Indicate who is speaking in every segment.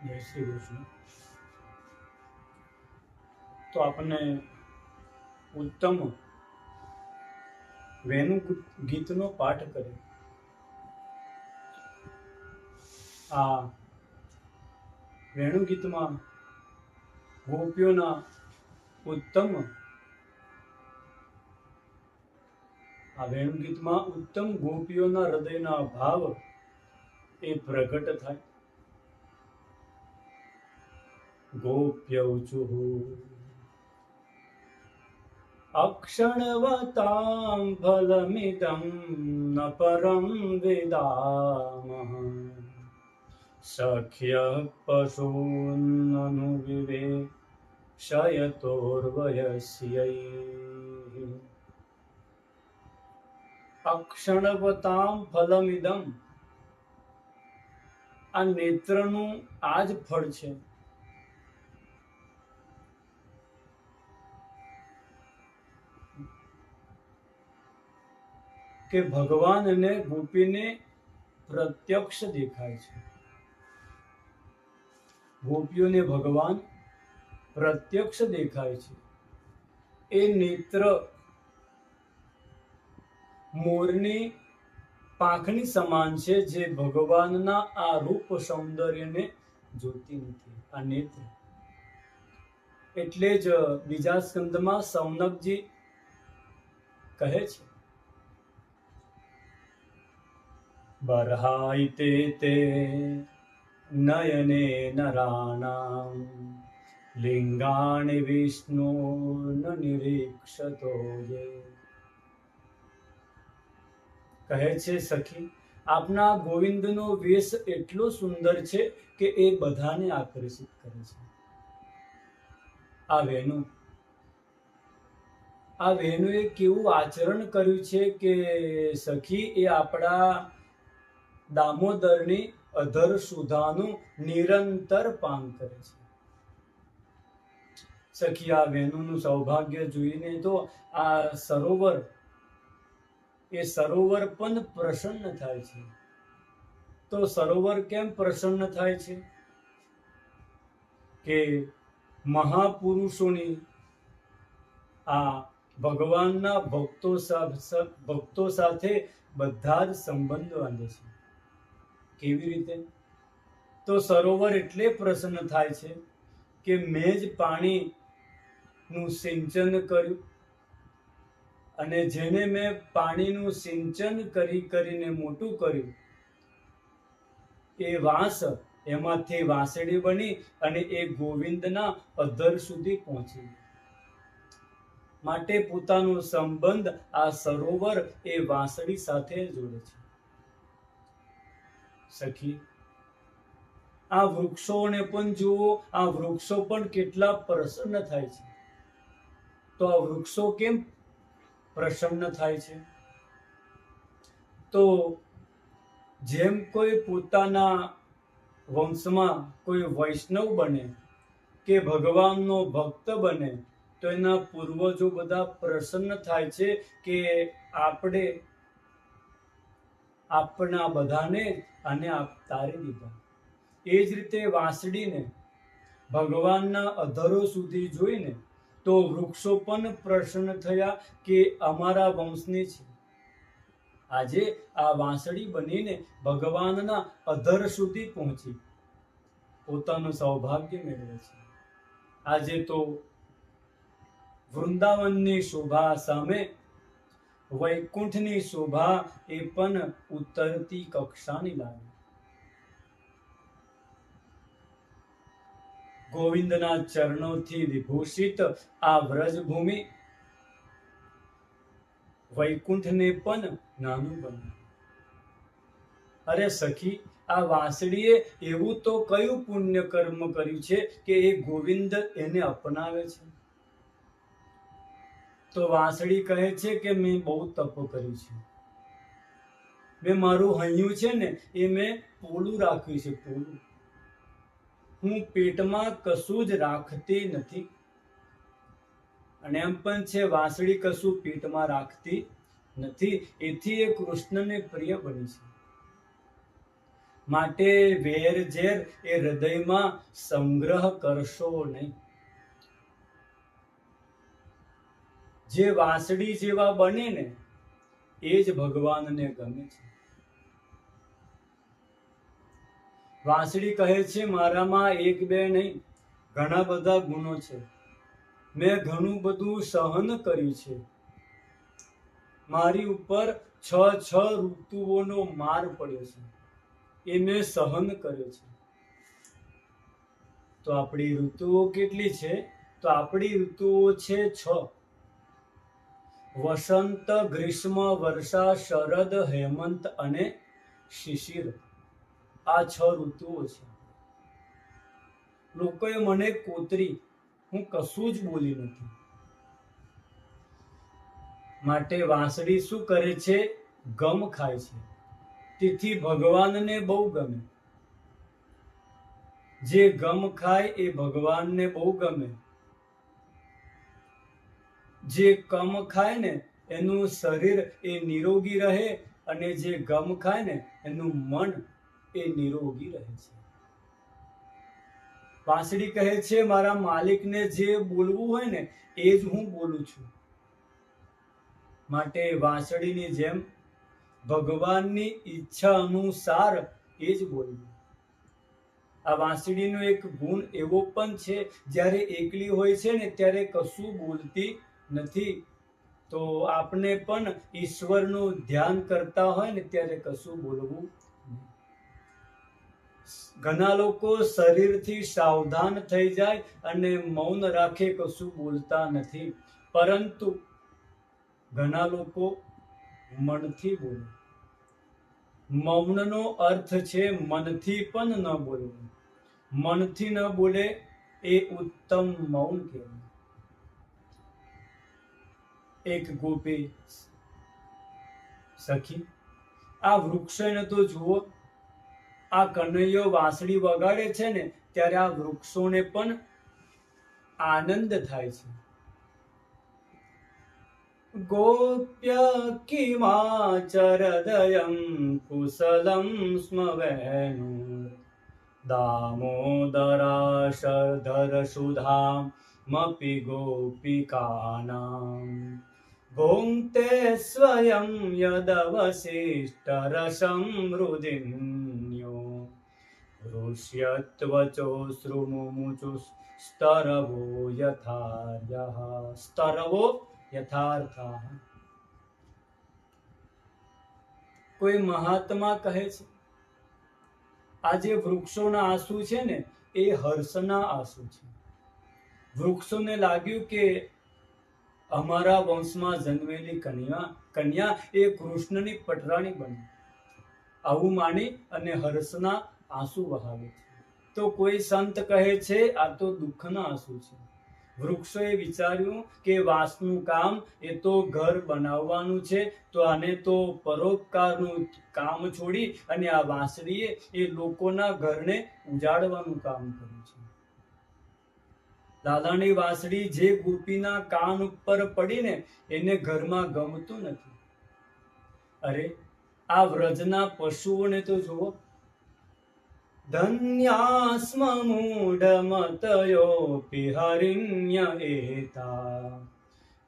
Speaker 1: જય શ્રી કૃષ્ણ તો આપણને ઉત્તમ વેણુ ગીતનો પાઠ કરે આ વેણુ ગીતમાં ગોપીઓના ઉત્તમ આ વેણુ ગીતમાં ઉત્તમ ગોપીઓના હૃદયના ભાવ એ પ્રગટ થાય. गोप्यौचुः अक्षणवतां फलमिदं न परं विदामः सख्यः पशून्ननुविवे शयतोर्वयस्यै અક્ષણવતામ ફલમિદમ આ નેત્રનું આ જ ફળ છે કે ભગવાન અને ગોપીને પ્રત્યક્ષ દેખાય છે. ગોપીઓને ભગવાન પ્રત્યક્ષ દેખાય છે. એ નેત્ર મોરની પાંખની સમાન છે જે ભગવાનના આ રૂપ સૌંદર્યને જોતી નથી, આ નેત્ર. એટલે જ બીજા સ્કંદમાં સૌનકજી કહે છે બર્હાઈતે તે નયને નરાણામ લિંગાણિ વિષ્ણુ ન નિરીક્ષતો જે કહે છે સખી આપના ગોવિંદનો વેશ એટલો સુંદર છે કે એ બધાને આકર્ષિત કરે છે આ વેણુ આ વેણુએ કેવું આચરણ કર્યું છે કે સખી, એ આપણા દામોદરની અધર સુધાનું નિરંતર પાન કરે છે. સખી આ વેણુનું સૌભાગ્ય જોઈને તો આ સરોવર, એ સરોવર પણ પ્રસન્ન થાય છે. તો સરોવર કેમ પ્રસન્ન થાય છે? કે મહાપુરુષોની આ ભગવાનના ભક્તો ભક્તો સાથે બધા જ સંબંધ બાંધે છે. કેવી રીતે? તો સરોવર એટલે પ્રસન્ન થાય છે કે મેં જ પાણીનું સિંચન કર્યું અને જેને મેં પાણીનું સિંચન કરી કરીને મોટું કર્યું, એ વાંસ એમાંથી વાંસળી બની અને એ ગોવિંદના અધર સુધી પહોંચી માટે પોતાનો સંબંધ આ સરોવર એ વાંસળી સાથે જોડે છે. સખી. આ વૃક્ષોને પણ જુઓ, આ વૃક્ષો પણ કેટલા પ્રસન્ન થાય છે. તો આ વૃક્ષો કેમ પ્રસન્ન થાય છે? તો જેમ કોઈ પોતાના વંશમાં કોઈ વૈષ્ણવ બને કે ભગવાનનો ભક્ત બને, તો એના પૂર્વજો બધા પ્રસન્ન થાય છે કે આપણે, આપણા બધાને અને આપ તારી દીધા. એ જ રીતે વાંસળીને ભગવાનના અધરો સુધી જોઈને તો વૃક્ષો પણ પ્રસન્ન થયા કે અમારા વંશની છે. આજે આ વાંસળી બનીને ભગવાનના અધર સુધી પહોંચી. પોતાનું સૌભાગ્ય મેળવે છે. આજે તો વૃંદાવનની શોભા સામે વૈકુંઠની શોભા એ પણ ઉતરતી કક્ષાની લાગે ગોવિંદના ચરણોથી વિભૂષિત આ વ્રજભૂમિ વૈકુંઠને પણ નાનું બન્યું. અરે સખી, આ વાંસળીએ એવું તો કયું પુણ્ય કર્મ કર્યું છે કે એ ગોવિંદ એને અપનાવે છે? તો વાંસળી કહે છે કે મેં બહુ તપો કર્યું છે. મેં મારું હૈયું છે ને, એ મેં પોલું રાખ્યું છે, પોલું. હું પેટમાં કશું જ રાખતી નથી. અને એમ પણ છે, વાંસળી કશું પેટમાં રાખતી નથી. એથી એ કૃષ્ણને પ્રિય બની છે. માટે વેર ઝેર એ હૃદયમાં સંગ્રહ કરશો નહીં. જે વાંસળી જેવા બને ને એ જ ભગવાનને ગમે છે. વાંસળી કહે છે, મારામાં એક બે નહીં, ઘણા બધા ગુણો છે. મેં ઘણું બધું સહન કર્યું છે. મારી ઉપર છ છ ઋતુઓનો માર પડ્યો છે. એ મેં સહન કર્યો છે. તો આપણી ઋતુઓ કેટલી છે? તો આપણી ઋતુઓ છે છ. વસંત, ગ્રીષ્મ, વર્ષા, શરદ, હેમંત અને શિશિર. આ છ ઋતુઓ છે. લોકોએ મને કોતરી, હું કશું જ બોલી નથી. માટે વાંસળી શું કરે છે? ગમ ખાય છે. તેથી ભગવાનને બહુ ગમે. જે ગમ ખાય એ ભગવાનને બહુ ગમે. જે કમ ખાય ને એનું શરીર એ નિરોગી રહે અને જે ગમ ખાય ને એનું મન એ નિરોગી રહે છે. વાંસળી કહે છે, મારા માલિકને જે બોલવું હોય ને એ જ હું બોલું છું. માટે વાંસળીની જેમ ભગવાનની ઈચ્છા અનુસાર એ જ બોલવું. આ વાંસળીનો એક ગુણ એવો પણ છે, જ્યારે એકલી હોય છે ને ત્યારે કશું બોલતી નથી. તો આપણે પણ ઈશ્વરનું ધ્યાન કરતા હોય ને ત્યારે કશું બોલવું ઘણા લોકો શરીરથી સાવધાન થઈ જાય અને મૌન રાખે કશું બોલતા નથી. પરંતુ ઘણા લોકો મનથી બોલે. મૌનનો અર્થ છે મનથી પણ ન બોલવું. મનથી ન બોલે એ ઉત્તમ મૌન કહેવાય. એક ગોપી સખી, આ વૃક્ષને તો જુઓ, આ કનૈયો વાંસળી વગાડે છે ને, ત્યારે આ વૃક્ષોને પણ આનંદ થાય છે. ગોપ્ય કિમાચરદયમ કુશલમ સ્મ વેણુ દામોદરાશધર સુધામપી भुङ्क्ते स्वयं यदवशिष्टरसं हृदिन्यो ऋष्यत्वचोऽश्रुमुचुस्तरवो यथार्यः स्तरवो યથાર્થા કોઈ મહાત્મા કહે છે આ જે વૃક્ષોના આંસુ છે ને એ હર્ષના આંસુ છે વૃક્ષોને લાગ્યું કે અમારા વંશમાં જન્મેલી કન્યા કન્યા એ કૃષ્ણની પટરાણી બની. આવું માની અને હર્ષના આંસુ વહાવે તો કોઈ સંત કહે છે, આ તો દુઃખના આંસુ છે. વૃક્ષોએ વિચાર્યું કે વાંસનું કામ એ તો ઘર બનાવવાનું છે, તો આને તો પરોપકારનું કામ છોડી અને આ વાંસળીએ એ લોકોના ઘરને ઉજાડવાનું કામ કર્યું. દાદાની વાસળી જે ગોપીના કાન ઉપર પડીને એને ઘરમાં ગમતું નથી. અરે, આ વ્રજના પશુઓને તો જુઓ. ધન્યાસ્મ મૂઢમતયોપી પિહરિણ્ય એતા.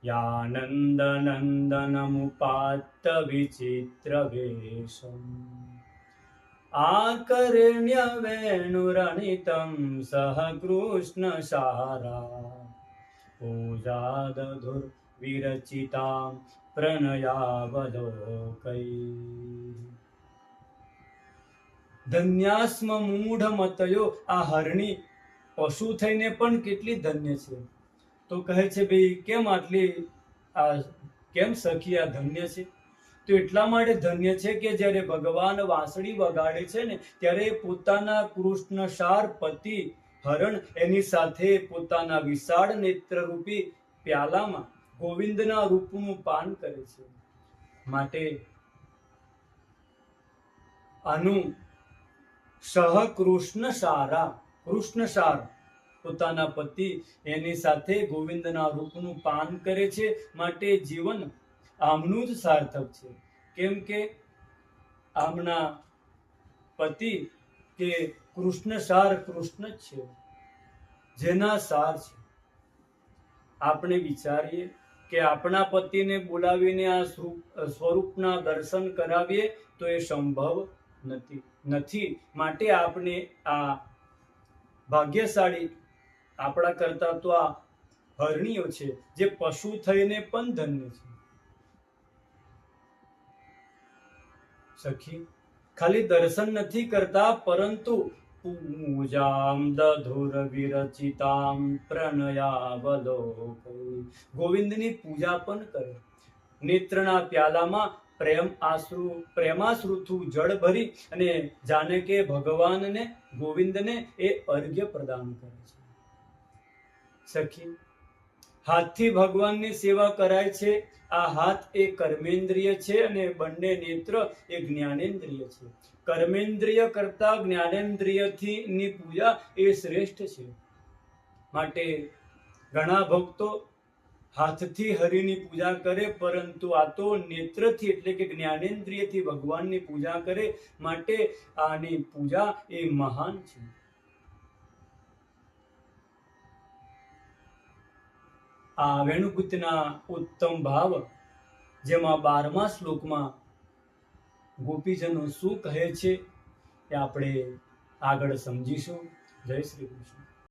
Speaker 1: યાનંદનંદનમુપાત્ત વિચિત્ર વેશમ. સહ કૃષ્ણ સારા પૂજાદધુર્વિરચિતા પ્રણયાવલોકૈ ધન્યાસ્મ મૂઢ મતયો આ હરણી પશુ થઈને પણ કેટલી ધન્ય છે? તો કહે છે, ભાઈ, કેમ આટલી આ, કેમ સખી આ ધન્ય છે? તો એટલા માટે ધન્ય છે કે જ્યારે ભગવાન વાંસળી વગાડે છે ને, ત્યારે પોતાના કૃષ્ણ સાર પતિ હરણ એની સાથે પોતાના વિશાળ નેત્રરૂપી પ્યાલામાં ગોવિંદના રૂપનું પાન કરે છે. માટે આનું સહ કૃષ્ણ સારા કૃષ્ણ સાર પોતાના પતિ એની સાથે ગોવિંદના રૂપનું પાન કરે છે. માટે જીવન આમનું જ સાર્થક છે. કેમ કે આમના પતિ કે કૃષ્ણ સાર કૃષ્ણ જ છે. જેના સાર છે. આપણે વિચારીએ કે આપણા પતિને બોલાવીને આ સ્વરૂપ- સ્વરૂપના દર્શન કરાવીએ તો એ સંભવ નથી નથી. માટે આપણે આ ભાગ્યશાળી આપણા કરતા તો આ હરણીઓ છે, જે પશુ થઈને પણ ધન્ય છે. સખી. ખાલી દર્શન નથી કરતા, પરંતુ પૂજામ દધુર વિરચિતામ પ્રણયાવલોકૈ. ગોવિંદની પૂજા પણ કરે. નેત્રના પ્યાલામાં પ્રેમ આશ્રુ પ્રેમાશ્રુથુ જળ ભરી અને જાણે કે ભગવાનને, ગોવિંદને એ અર્ઘ્ય પ્રદાન કરે છે. સખી હાથથી ભગવાનની સેવા કરાય છે. આ હાથ એ કર્મેન્દ્રિય છે અને બંને નેત્ર એ જ્ઞાનેન્દ્રિય છે. કર્મેન્દ્રિય કરતા જ્ઞાનેન્દ્રિયથી ની પૂજા એ શ્રેષ્ઠ છે. માટે ઘણા ભક્તો હાથથી હરિની પૂજા કરે, પરંતુ આ તો નેત્રથી એટલે કે જ્ઞાનેન્દ્રિયથી ભગવાનની પૂજા કરે. માટે આની પૂજા એ મહાન છે. આ વેણુકુતના ઉત્તમ ભાવ, જેમાં બારમા શ્લોકમાં ગોપીજનો શું કહે છે એ આપણે આગળ સમજીશું. જય શ્રી કૃષ્ણ.